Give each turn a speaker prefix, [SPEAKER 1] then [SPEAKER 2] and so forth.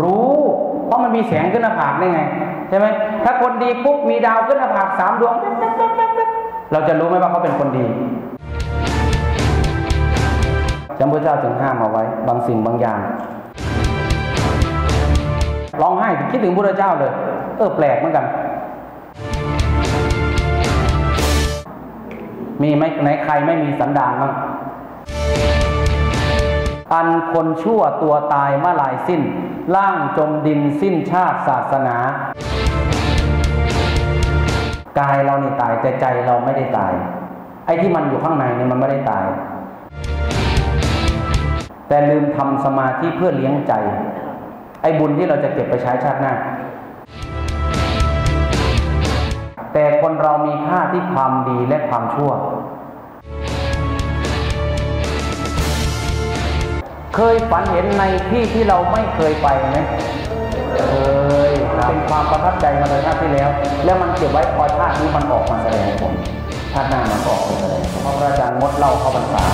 [SPEAKER 1] รู้ เพราะมันมีแสงขึ้นหน้าผากได้ไงใช่ไหมถ้าคนดีปุ๊บมีดาวขึ้นหน้าผากสามดวง เราจะรู้ไหมว่าเขาเป็นคนดีจำพระเจ้าจึงห้ามเอาไว้ บางสิ่งบางอย่างร้องไห้คิดถึงพระเจ้าเลย เออแปลกเหมือนกัน มีไหมไหนใครไม่มีสันดานบ้าง อันคนชั่วตัวตายเมื่อลายสิ้น ล่างจมดินสิ้นชาติศาสนากายเรานี่ตายแต่ใจเราไม่ได้ตาย ไอ้ที่มันอยู่ข้างในเนี่ยมันไม่ได้ตาย แต่ลืมทำสมาธิเพื่อเลี้ยงใจ ไอ้บุญที่เราจะเก็บไปใช้ชาติหน้า แต่คนเรามีค่าที่ความดีและความชั่ว เคยฝันเห็นในที่ที่เราไม่เคยไปไหมเคยเป็นความประทับใจมาในชาติที่แล้ว แล้วมันเก็บไว้พอชาตินี้มันออกมาแสดงผลชาติหน้ามันก็ออกมาแสดงเพราะพระอาจารย์งดเล่าเข้าพรรษา